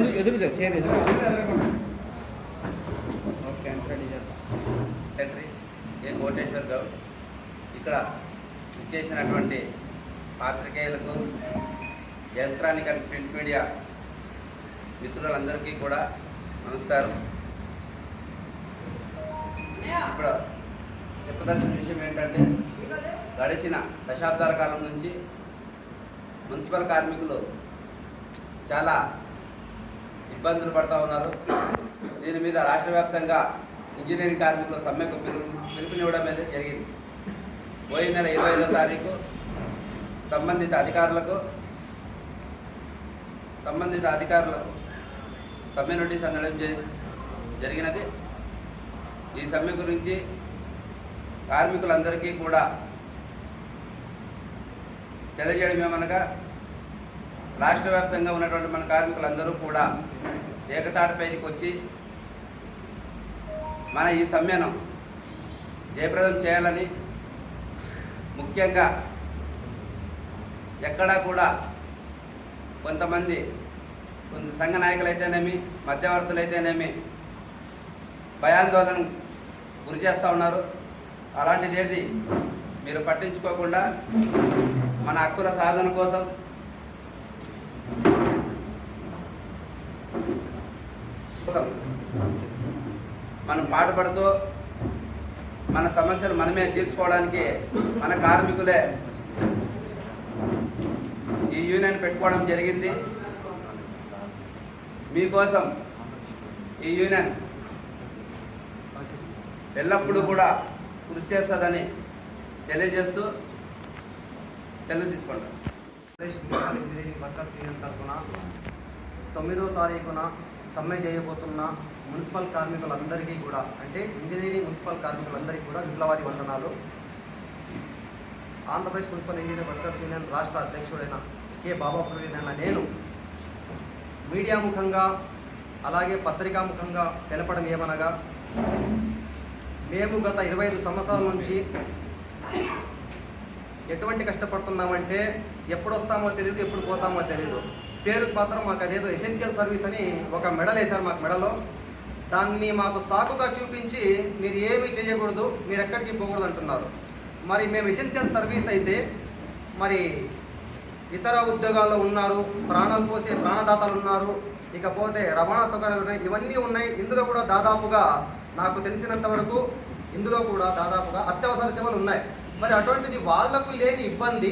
Sir chair ఇది okay అంట్రా designs secretary A Koteshwar Goud ఇక్కడ ఇచ్చేసినటువంటి పాత్రికేయులకు ఎలక్ట్రానిక్ అండ్ ప్రింట్ మీడియా మిత్రులందరికీ కూడా నమస్కారం. ఇప్పుడు చెప్పదలసిన విషయం ఏంటంటే గడిచిన దశాబ్దాల కాలం నుంచి మున్సిపల్ కార్మికులు చాలా ఇబ్బందులు పడుతూ ఉన్నారు. దీని మీద రాష్ట్ర వ్యాప్తంగా ఇంజనీరింగ్ కార్మికుల సమ్మెకు పిలుపు పిలుపునివ్వడం అనేది జరిగింది. పోయిన నెల ఇరవై ఐదో తారీఖు సంబంధిత అధికారులకు సంబంధిత అధికారులకు సమ్మె నోటీస్ అందడం జరిగినది. ఈ సమ్మె గురించి కార్మికులందరికీ కూడా తెలియజేయడం ఏమనగా రాష్ట్ర వ్యాప్తంగా ఉన్నటువంటి మన కార్మికులందరూ కూడా ఏకతాటిపైకి వచ్చి మన ఈ సమ్మెను జయప్రదం చేయాలని ముఖ్యంగా ఎక్కడా కూడా కొంతమంది కొంత సంఘ నాయకులైతేనేమి మధ్యవర్తులైతేనేమి భయాందోళన గురి చేస్తూ ఉన్నారు. అలాంటిది ఏది మీరు పట్టించుకోకుండా మన హక్కుల సాధన కోసం కోసం మనం పాటుపడుతూ మన సమస్యలు మనమే తీర్చుకోవడానికి మన కార్మికులే ఈ యూనియన్ పెట్టుకోవడం జరిగింది. మీకోసం ఈ యూనియన్ ఎల్లప్పుడూ కూడా కృషి చేస్తుందని తెలియజేస్తూ సెలవు తీసుకుంటాం. ఇంజనీరింగ్ వర్కర్స్ యూనియన్ తరఫున తొమ్మిదో తారీఖున సమ్మె చేయబోతున్న మున్సిపల్ కార్మికులందరికీ కూడా అంటే ఇంజనీరింగ్ మున్సిపల్ కార్మికులందరికీ కూడా విప్లవాది వందనాలు. Andhra Pradesh municipal engineering workers union రాష్ట్ర అధ్యక్షుడైన కె. బాబాపురుడైన నేను మీడియా ముఖంగా అలాగే పత్రికా ముఖంగా తెలపడం ఏమనగా మేము గత ఇరవై ఐదు సంవత్సరాల నుంచి ఎటువంటి కష్టపడుతున్నామంటే ఎప్పుడు వస్తామో తెలియదు ఎప్పుడు పోతామో తెలియదు పేరుకు మాత్రం మాకు అదేదో ఎసెన్షియల్ సర్వీస్ అని ఒక మెడల్ వేశారు మాకు మెడలో. దాన్ని మాకు సాకుగా చూపించి మీరు ఏమీ చేయకూడదు మీరు ఎక్కడికి పోకూడదు అంటున్నారు. మరి మేము ఎసెన్షియల్ సర్వీస్ అయితే మరి ఇతర ఉద్యోగాల్లో ఉన్నారు ప్రాణాలు పోసే ప్రాణదాతలు ఉన్నారు ఇకపోతే రవాణా సౌకర్యాలు ఉన్నాయి ఇవన్నీ ఉన్నాయి. ఇందులో కూడా దాదాపుగా నాకు తెలిసినంత వరకు ఇందులో కూడా దాదాపుగా అత్యవసర సేవలు ఉన్నాయి. మరి అటువంటిది వాళ్ళకు లేని ఇబ్బంది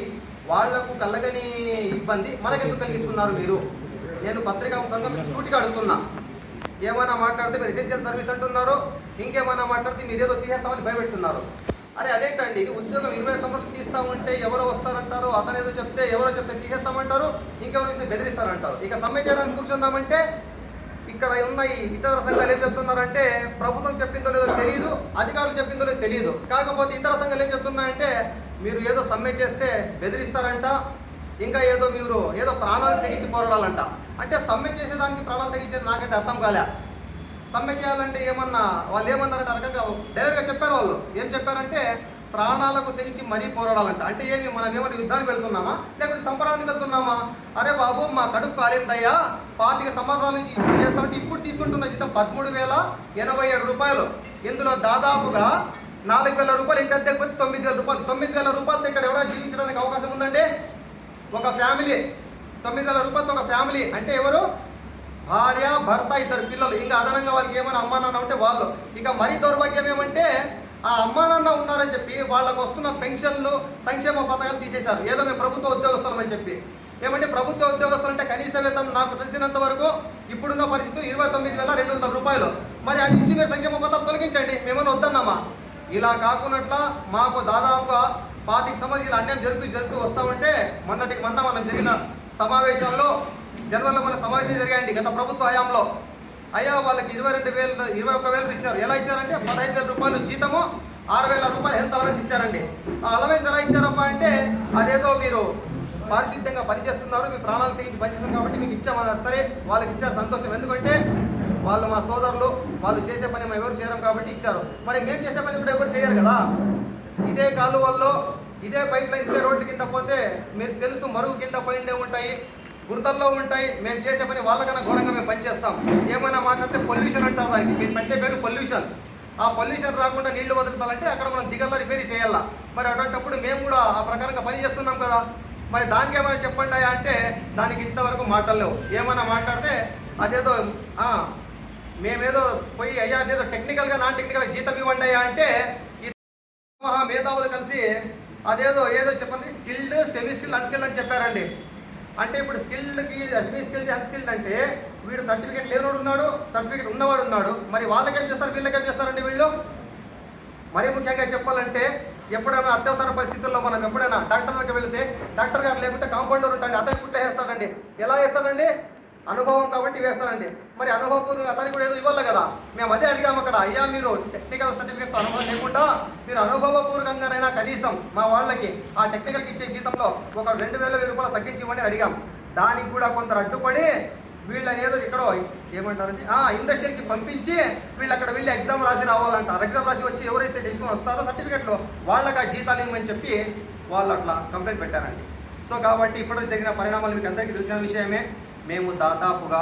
వాళ్ళకు కలగని ఇబ్బంది. మనకెందుకు కలిగిస్తున్నారు మీరు? నేను పత్రికా ముఖంగా మీకు సూటిగా అడుగుతున్నా. ఏమైనా మాట్లాడితే మీరు ఎసెన్షియల్ సర్వీస్ అంటున్నారు ఇంకేమైనా మాట్లాడితే మీరు ఏదో తీసేస్తామని భయపెడుతున్నారు. అరే అదేంటండి? ఇది ఉద్యోగం ఇరవై సంవత్సరం తీస్తా ఉంటే ఎవరో వస్తారంటారు అతను ఏదో చెప్తే ఎవరో చెప్తే తీసేస్తామంటారు ఇంకెవరో బెదిరిస్తారంటారు. ఇక సమ్మె చేయడానికి కూర్చుందామంటే ఇక్కడ ఉన్న ఈ ఇతర సంఘాలు ఏం చెప్తున్నారంటే ప్రభుత్వం చెప్పిందో లేదో తెలియదు అధికారులు చెప్పిందో లేదో తెలియదు కాకపోతే ఇతర సంఘాలు ఏం చెప్తున్నాయంటే మీరు ఏదో సమ్మె చేస్తే బెదిరిస్తారంట ఇంకా ఏదో మీరు ఏదో ప్రాణాలు తెగించి పోరాడాలంట. అంటే సమ్మె చేసేదానికి ప్రాణాలు తెగించేది నాకైతే అర్థం కాలే. సమ్మె చేయాలంటే ఏమన్నా వాళ్ళు ఏమన్నారంటే ఆ డైరెక్ట్గా చెప్పారు వాళ్ళు. ఏం చెప్పారంటే ప్రాణాలకు తెగించి మరీ పోరాడాలంట. అంటే ఏమి మనం ఏమైనా యుద్ధానికి వెళ్తున్నామా? లేకపోతే సంబరానికి వెళ్తున్నామా? అరే బాబు మా కడుపు కాలేదయ్యా. పాతిక సంవత్సరాల నుంచి ఇప్పుడు చేస్తామంటే ఇప్పుడు తీసుకుంటున్న జీతం పదమూడు వేల ఎనభై ఏడు రూపాయలు. ఇందులో దాదాపుగా నాలుగు వేల రూపాయలు ఇంటి అద్దెకు తొమ్మిది వేల రూపాయలు. తొమ్మిది వేల రూపాయలతో ఇక్కడ ఎవరైనా జీవించడానికి అవకాశం ఉందండి? ఒక ఫ్యామిలీ. తొమ్మిది వేల రూపాయలతో ఒక ఫ్యామిలీ. అంటే ఎవరు? భార్య భర్త ఇద్దరు పిల్లలు. ఇంకా అదనంగా వాళ్ళకి ఏమైనా అమ్మా నాన్న ఉంటే వాళ్ళు. ఇక మరీ దౌర్భాగ్యం ఏమంటే ఆ అమ్మానాన్న ఉన్నారని చెప్పి వాళ్ళకు వస్తున్న పెన్షన్లు సంక్షేమ పథకాలు తీసేశారు. ఏదో మేము ప్రభుత్వ ఉద్యోగస్తులం అని చెప్పి. ఏమంటే ప్రభుత్వ ఉద్యోగస్తులు అంటే కనీస వేతనం నాకు తెలిసినంత వరకు ఇప్పుడున్న పరిస్థితి ఇరవై తొమ్మిది వేల రెండు వందల రూపాయలు. మరి అది ఇచ్చి మీరు సంక్షేమ పథకాలు తొలగించండి మేమన్నా వద్దన్నామా? ఇలా కాకుండా మాకు దాదాపుగా పాతిక సంవత్సరాలు ఇలా అన్యాయం జరుగుతూ జరుగుతూ వస్తామంటే మొన్నటికి మొన్న మనం జరిగిన సమావేశంలో జనవరిలో మన సమావేశం జరిగాయండి గత ప్రభుత్వ హయాంలో. అయ్యా వాళ్ళకి ఇరవై రెండు వేలు ఇరవై ఒక్క వేలు ఇచ్చారు. ఎలా ఇచ్చారంటే పదహైదు వేల రూపాయలు జీతము ఆరు వేల రూపాయలు హెల్త్ అలవెన్స్ ఇచ్చారండి. ఆ అలవెన్స్ ఎలా ఇచ్చారమ్మా అంటే అదేదో మీరు పారిశుద్ధ్యంగా పనిచేస్తున్నారు మీ ప్రాణాలు తెగించి పనిచేస్తున్నారు కాబట్టి మీకు ఇచ్చామన్నారు. సరే వాళ్ళకి ఇచ్చారు సంతోషం. ఎందుకంటే వాళ్ళు మా సోదరులు వాళ్ళు చేసే పని మేము ఎవరు చేయడం కాబట్టి ఇచ్చారు. మరి మేము చేసే పని కూడా ఎవరు చేయరు కదా? ఇదే కాలువల్లో ఇదే పైప్ లైన్ ఇదే రోడ్డు కింద పోతే మీరు తెలుసు మరుగు కింద పోయిండే ఉంటాయి. గుర్తల్లో ఉంటాయి. మేము చేసే పని వాళ్ళకన్నా ఘోరంగా మేము పనిచేస్తాం. ఏమైనా మాట్లాడితే పొల్యూషన్ అంటారు దానికి. మీరు పెట్టే పేరు పొల్యూషన్. ఆ పొల్యూషన్ రాకుండా నీళ్ళు వదులుతాలంటే అక్కడ మనం దిగల్లా రిపేరీ చేయాలా? మరి అటువంటిప్పుడు మేము కూడా ఆ ప్రకారంగా పని చేస్తున్నాం కదా. మరి దానికి ఏమైనా చెప్పండి అంటే దానికి ఇంతవరకు మాటలు లేవు. ఏమైనా మాట్లాడితే అదేదో మేమేదో పోయి అయ్యా అదేదో టెక్నికల్గా నాన్ టెక్నికల్ జీతం ఇవ్వండి అయ్యా అంటే ఈ మహా మేధావులు కలిసి అదేదో ఏదో చెప్పండి. స్కిల్డ్ సెమీ స్కిల్డ్ అన్స్కిల్డ్ అని చెప్పారండి. అంటే ఇప్పుడు స్కిల్డ్కి సెమీ స్కిల్డ్ అన్స్కిల్డ్ అంటే వీడు సర్టిఫికేట్ లేనివాడు ఉన్నాడు సర్టిఫికేట్ ఉన్నవాడు ఉన్నాడు. మరి వాళ్ళకేం చేస్తారు? వీళ్ళకేం చేస్తారండి వీళ్ళు? మరీ ముఖ్యంగా చెప్పాలంటే ఎప్పుడైనా అత్యవసర పరిస్థితుల్లో మనం ఎప్పుడైనా డాక్టర్ దగ్గరికి వెళితే డాక్టర్ గారు లేకుంటే కాంపౌండర్ ఉంటాడు అతనికి గుట్ట వేస్తాడండి. ఎలా వేస్తాడండి? అనుభవం కాబట్టి వేస్తాడండి. మరి అనుభవం అతనికి కూడా ఏదో ఇవ్వాలి కదా? మేము అదే అడిగాము అక్కడ అయ్యా మీరు టెక్నికల్ సర్టిఫికేట్ అనుభవం లేకుండా మీరు అనుభవపూర్వకంగానైనా కనీసం మా వాళ్ళకి ఆ టెక్నికల్కి ఇచ్చే జీతంలో ఒక రెండు వేల వెయ్యి రూపాయలు తగ్గించి ఇవ్వమని అడిగాం. దానికి కూడా కొందరు అడ్డుపడి వీళ్ళని ఏదో ఇక్కడ ఏమంటారంటే ఆ ఇండస్ట్రీకి పంపించి వీళ్ళు అక్కడ వెళ్ళి ఎగ్జామ్ రాసి రావాలంటారు ఎగ్జామ్ రాసి వచ్చి ఎవరైతే తీసుకొని వస్తారో సర్టిఫికెట్లో వాళ్ళకి ఆ జీతాలు ఇవ్వమని చెప్పి వాళ్ళు అట్లా కంప్లైంట్ పెట్టారండి. సో కాబట్టి ఇప్పటికి జరిగిన పరిణామాలు మీకు అందరికీ తెలిసిన విషయమే. మేము దాదాపుగా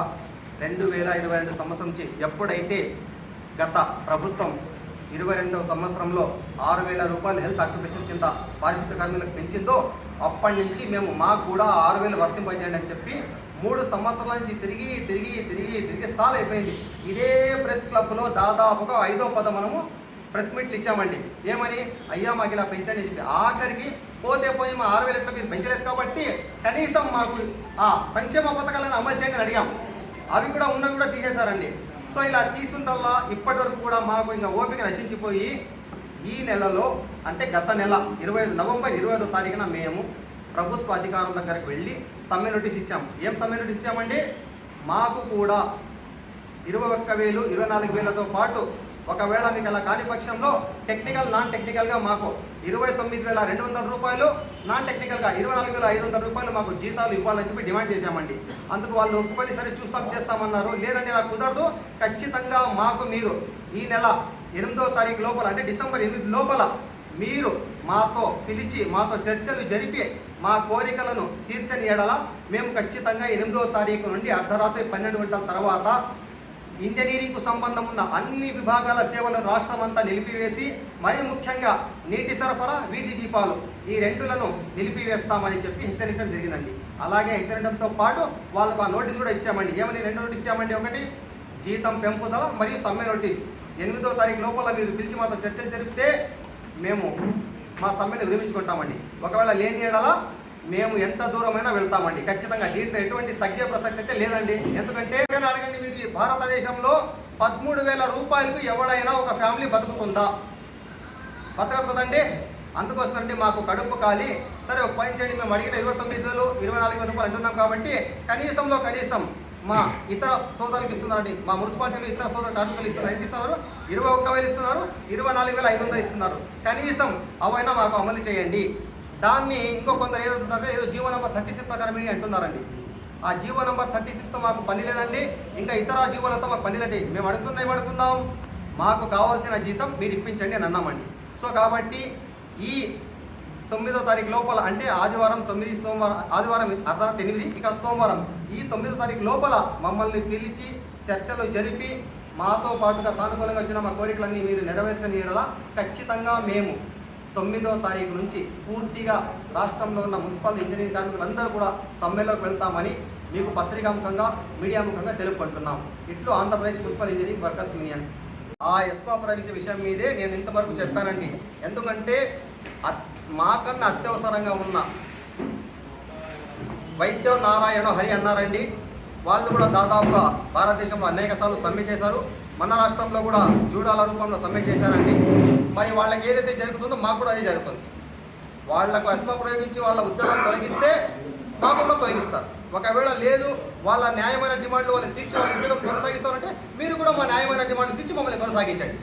రెండు వేల ఇరవై రెండు సంవత్సరం నుంచి ఎప్పుడైతే గత ప్రభుత్వం ఇరవై రెండవ సంవత్సరంలో ఆరు వేల రూపాయలు హెల్త్ ఆక్యుపేషన్ కింద పారిశుద్ధ కార్మికులకు పెంచిందో అప్పటి నుంచి మేము మాకు కూడా ఆరు వేలు వర్తింపజేయండి అని చెప్పి మూడు సంవత్సరాల నుంచి తిరిగి తిరిగి తిరిగి తిరిగి సాల్ అయిపోయింది ఇదే ప్రెస్ క్లబ్లో దాదాపుగా ఐదో పద మనము ప్రెస్ మీట్లు ఇచ్చామండి. ఏమని? అయ్యా మాకు ఇలా పెంచండి అని చెప్పి. ఆఖరికి పోతే పోయి మా ఆరు వేలు ఎట్లా మీరు పెంచలేదు కాబట్టి కనీసం మాకు ఆ సంక్షేమ పథకాలను అమలు చేయండి అని అడిగాం. అవి కూడా ఉన్నవి కూడా తీసేశారండి. సో ఇలా తీస్తుందల్లా ఇప్పటి వరకు కూడా మాకు ఇంకా ఓపిక నశించిపోయి ఈ నెలలో అంటే గత నెల ఇరవై ఐదు నవంబర్ ఇరవై ఐదో తారీఖున మేము ప్రభుత్వ అధికారుల దగ్గరికి వెళ్ళి సమ్మె నోటీస్ ఇచ్చాం. ఏం సమ్మె నోటీస్ ఇచ్చామండి? మాకు కూడా ఇరవై ఒక్క వేలు ఇరవై నాలుగు వేలతో పాటు ఒకవేళ మీకు అలా కాని పక్షంలో టెక్నికల్ నాన్ టెక్నికల్గా మాకు ఇరవై తొమ్మిది వేల రెండు వందల రూపాయలు నాన్ టెక్నికల్గా ఇరవై నాలుగు వేల ఐదు వందల రూపాయలు మాకు జీతాలు ఇవ్వాలని చెప్పి డిమాండ్ చేశామండి. అందుకు వాళ్ళు ఒప్పుకొని సరే చూస్తాం చేస్తామన్నారు. లేదండి ఇలా కుదరదు. ఖచ్చితంగా మాకు మీరు ఈ నెల ఎనిమిదో తారీఖు లోపల అంటే డిసెంబర్ ఎనిమిది లోపల మీరు మాతో పిలిచి మాతో చర్చలు జరిపి మా కోరికలను తీర్చని ఎడల మేము ఖచ్చితంగా ఎనిమిదో తారీఖు నుండి అర్ధరాత్రి పన్నెండు గంటల తర్వాత ఇంజనీరింగ్కు సంబంధం ఉన్న అన్ని విభాగాల సేవలను రాష్ట్రం అంతా నిలిపివేసి మరీ ముఖ్యంగా నీటి సరఫరా వీధి దీపాలు ఈ రెండులను నిలిపివేస్తామని చెప్పి హెచ్చరించడం జరిగిందండి. అలాగే హెచ్చరించడంతో పాటు వాళ్ళకు ఆ నోటీస్ కూడా ఇచ్చామండి. ఏమని? రెండు నోటీస్ ఇచ్చామండి. ఒకటి జీతం పెంపుదల మరియు సమ్మె నోటీస్. ఎనిమిదో తారీఖు లోపల మీరు పిలిచి మాతో చర్చలు జరిపితే మేము మా సమ్మెను విరమించుకుంటామండి. ఒకవేళ లేని ఏడలా మేము ఎంత దూరమైనా వెళ్తామండి. ఖచ్చితంగా దీంట్లో ఎటువంటి తగ్గే ప్రసక్తి అయితే లేదండి. ఎందుకంటే అడగండి మీరు భారతదేశంలో పదమూడు వేల రూపాయలకు ఎవడైనా ఒక ఫ్యామిలీ బతుకుతుందా? బతకదు కదండి అందుకోసమండి మాకు కడుపు కాలి సరే ఒక పని చేయండి. మేము అడిగిన ఇరవై తొమ్మిది వేలు ఇరవై నాలుగు వేల రూపాయలు అంటున్నాం కాబట్టి కనీసంలో కనీసం మా ఇతర సోదరులకు ఇస్తున్నారండి. మా మున్సిపాలిటీలో ఇతర సోదర కార్మికులు ఇస్తున్నారు. ఎంత ఇస్తున్నారు? ఇరవై ఒక్క వేలు ఇస్తున్నారు. ఇరవై నాలుగు వేల ఐదు వందలు ఇస్తున్నారు. కనీసం అవైనా మాకు అమలు చేయండి. దాన్ని ఇంకో కొందరు ఏమంటున్నారు ఏదో జీవో నెంబర్ థర్టీ సిక్స్ ప్రకారం ఇది అంటున్నారండి. ఆ జీవో నెంబర్ థర్టీ సిక్స్తో మాకు పని లేదండి ఇంకా ఇతర జీవోలతో మాకు పని లేదండి. మేము అడుగుతున్నా ఏమడుగుతున్నాం? మాకు కావాల్సిన జీతం మీరు ఇప్పించండి అని అన్నామండి. సో కాబట్టి ఈ తొమ్మిదో తారీఖు లోపల అంటే ఆదివారం తొమ్మిది సోమవారం ఆదివారం అర్ధరాత్రి ఎనిమిది ఇక సోమవారం ఈ తొమ్మిదో తారీఖు లోపల మమ్మల్ని పిలిచి చర్చలు జరిపి మాతో పాటుగా సానుకూలంగా వచ్చిన మా కోరికలన్నీ మీరు నెరవేర్చని ఖచ్చితంగా మేము తొమ్మిదో తారీఖు నుంచి పూర్తిగా రాష్ట్రంలో ఉన్న మున్సిపల్ ఇంజనీరింగ్ కార్మికులందరూ కూడా సమ్మెలోకి వెళ్తామని మీకు పత్రికాముఖంగా మీడియాముఖంగా తెలుపుకుంటున్నాం. ఇట్లు Andhra Pradesh municipal engineering workers union. ఆ ఎస్మా ప్రకటించే విషయం మీదే నేను ఇంతవరకు చెప్పానండి. ఎందుకంటే అత్- మాకన్నా అత్యవసరంగా ఉన్న వైద్యం నారాయణ హరి అన్నారండి. వాళ్ళు కూడా దాదాపుగా భారతదేశంలో అనేక సార్లు సమ్మె చేశారు. మన రాష్ట్రంలో కూడా జూడాల రూపంలో సమ్మె చేశారండి. మరి వాళ్ళకి ఏదైతే జరుగుతుందో మాకు కూడా అదే జరుగుతుంది. వాళ్ళకు అస్మ ప్రయోగించి వాళ్ళ ఉద్యోగం తొలగిస్తే మాకు కూడా తొలగిస్తారు. ఒకవేళ లేదు వాళ్ళ న్యాయమైన డిమాండ్లు వాళ్ళని తీర్చి వాళ్ళ ఉద్యోగం కొనసాగిస్తారంటే మీరు కూడా మా న్యాయమైన డిమాండ్లు తీర్చి మమ్మల్ని కొనసాగించండి.